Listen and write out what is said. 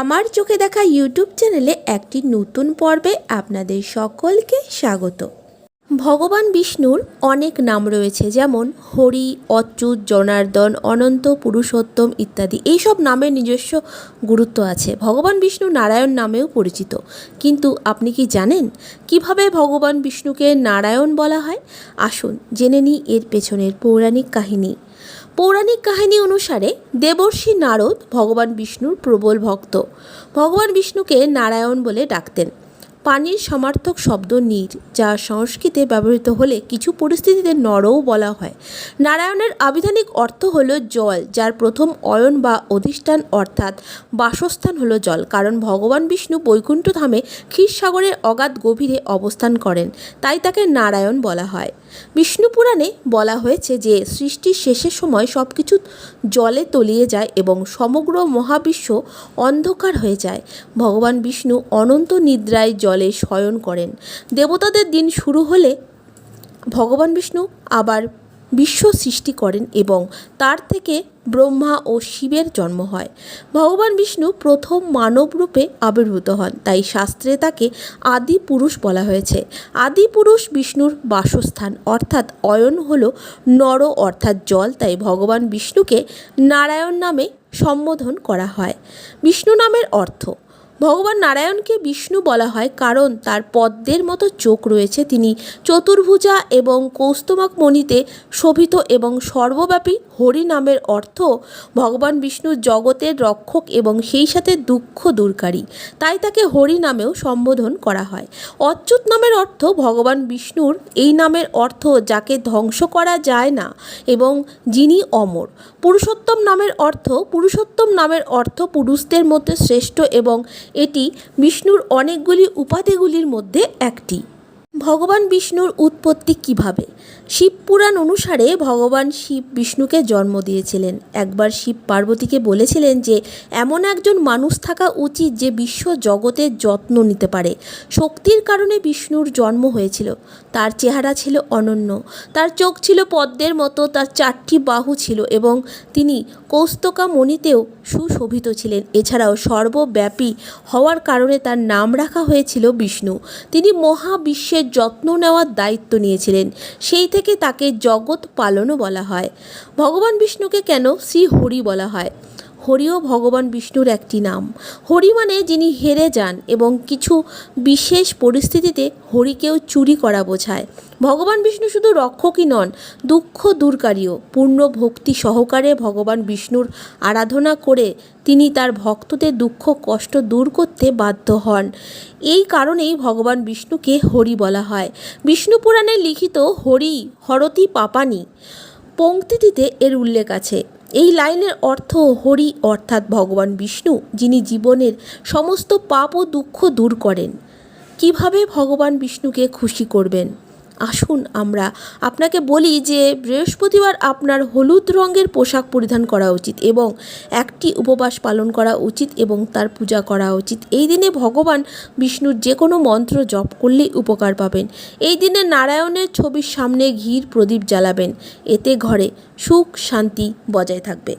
আমার চোখে দেখা ইউটিউব চ্যানেলে একটি নতুন পর্বে আপনাদের সকলকে স্বাগত। ভগবান বিষ্ণুর অনেক নাম রয়েছে, যেমন হরি, অচ্যুত, জনার্দন, অনন্ত, পুরুষোত্তম ইত্যাদি। এইসব নামের নিজস্ব গুরুত্ব আছে। ভগবান বিষ্ণু নারায়ণ নামেও পরিচিত। কিন্তু আপনি কি জানেন কীভাবে ভগবান বিষ্ণুকে নারায়ণ বলা হয়? আসুন জেনে নিই এর পেছনের পৌরাণিক কাহিনী। পৌরাণিক কাহিনী অনুসারে দেবর্ষি নারদ ভগবান বিষ্ণুর প্রবল ভক্ত। ভগবান বিষ্ণুকে নারায়ণ বলে ডাকতেন। পানির সমার্থক শব্দ নীর, যা সংস্কৃতে ব্যবহৃত হলে কিছু পরিস্থিতিতে নরও বলা হয়। নারায়ণের আবিধানিক অর্থ হল জল, যার প্রথম অয়ন বা অধিষ্ঠান অর্থাৎ বাসস্থান হলো জল, কারণ ভগবান বিষ্ণু বৈকুণ্ঠ ধামে ক্ষীরসাগরের অগাধ গভীরে অবস্থান করেন, তাই তাকে নারায়ণ বলা হয়। বিষ্ণু পুরাণে বলা হয়েছে যে, সৃষ্টির শেষের সময় সব কিছু জলে তলিয়ে যায় এবং সমগ্র মহাবিশ্ব অন্ধকার হয়ে যায়। ভগবান বিষ্ণু অনন্ত নিদ্রায় জলে শয়ন করেন। দেবতাদের দিন শুরু হলে ভগবান বিষ্ণু আবার বিশ্ব সৃষ্টি করেন এবং তার থেকে ব্রহ্মা ও শিবের জন্ম হয়। ভগবান বিষ্ণু প্রথম মানব রূপে আবির্ভূত হন, তাই শাস্ত্রে তাকে আদি পুরুষ বলা হয়েছে। আদি পুরুষ বিষ্ণুর বাসস্থান, অর্থাৎ অয়ন হল নর, অর্থাৎ জল, তাই ভগবান বিষ্ণুকে নারায়ণ নামে সম্বোধন করা হয়। বিষ্ণু নামের অর্থ ভগবান নারায়ণকে বিষ্ণু বলা হয় কারণ তার পদ্মের মতো চোখ রয়েছে। তিনি চতুর্ভুজা এবং কৌস্তমাক মণিতে শোভিত এবং সর্বব্যাপী হরি নামের অর্থ ভগবান বিষ্ণু জগতের রক্ষক এবং সেই সাথে দুঃখ দূরকারী। তাই তাকে হরি নামেও সম্বোধন করা হয়। অচ্যুত নামের অর্থ ভগবান বিষ্ণুর এই নামের অর্থ যাকে ধ্বংস করা যায় না এবং যিনি অমর। পুরুষোত্তম নামের অর্থ পুরুষোত্তম নামের অর্থ পুরুষদের মধ্যে শ্রেষ্ঠ এবং এটি বিষ্ণুর অনেকগুলি উপাধিগুলির মধ্যে একটি। ভগবান বিষ্ণুর উৎপত্তি কীভাবে? শিব পুরাণ অনুসারে ভগবান শিব বিষ্ণুকে জন্ম দিয়েছিলেন। একবার শিব পার্বতীকে বলেছিলেন যে, এমন একজন মানুষ থাকা উচিত যে বিশ্ব জগতের যত্ন নিতে পারে। শক্তির কারণে বিষ্ণুর জন্ম হয়েছিল। তার চেহারা ছিল অনন্য। তার চোখ ছিল পদ্মের মতো। তার চারটি বাহু ছিল এবং তিনি কৌস্তকা মণিতেও সুশোভিত ছিলেন। এছাড়াও সর্বব্যাপী হওয়ার কারণে তার নাম রাখা হয়েছিল বিষ্ণু। তিনি মহাবিশ্বের যত্ন নেওয়ার দায়িত্ব নিয়েছিলেন। সেই থেকে তাকে জগৎ পালনও বলা হয়। ভগবান বিষ্ণুকে কেন শ্রী হরি বলা হয়? হরিও ভগবান বিষ্ণুর একটি নাম। হরি মানে যিনি হেরে যান এবং কিছু বিশেষ পরিস্থিতিতে হরিকেও চুরি করা বোঝায়। ভগবান বিষ্ণু শুধু রক্ষকই নন, দুঃখ দূরকারীও। পূর্ণ ভক্তি সহকারে ভগবান বিষ্ণুর আরাধনা করে তিনি তার ভক্তদের দুঃখ, কষ্ট দূর করতে বাধ্য হন। এই কারণেই ভগবান বিষ্ণুকে হরি বলা হয়। বিষ্ণু পুরাণে লিখিত হরি হরতি পাপানি পংক্তিটিতে এর উল্লেখ আছে। এই লাইনের অর্থ হরি অর্থাৎ ভগবান বিষ্ণু, যিনি জীবনের সমস্ত পাপ ও দুঃখ দূর করেন। কীভাবে ভগবান বিষ্ণুকে খুশি করবেন? আসুন আমরা। আপনাকে বলি যে, বৃহস্পতিবার আপনার হলুদ রঙের পোশাক পরিধান করা উচিত এবং একটি উপবাস পালন করা উচিত এবং তার পূজা করা উচিত। এই দিনে ভগবান বিষ্ণুর যে কোনো মন্ত্র জপ করলেই উপকার পাবেন। এই দিনে নারায়ণের ছবির সামনে ঘির প্রদীপ জ্বালাবেন। এতে ঘরে সুখ শান্তি বজায় থাকবে।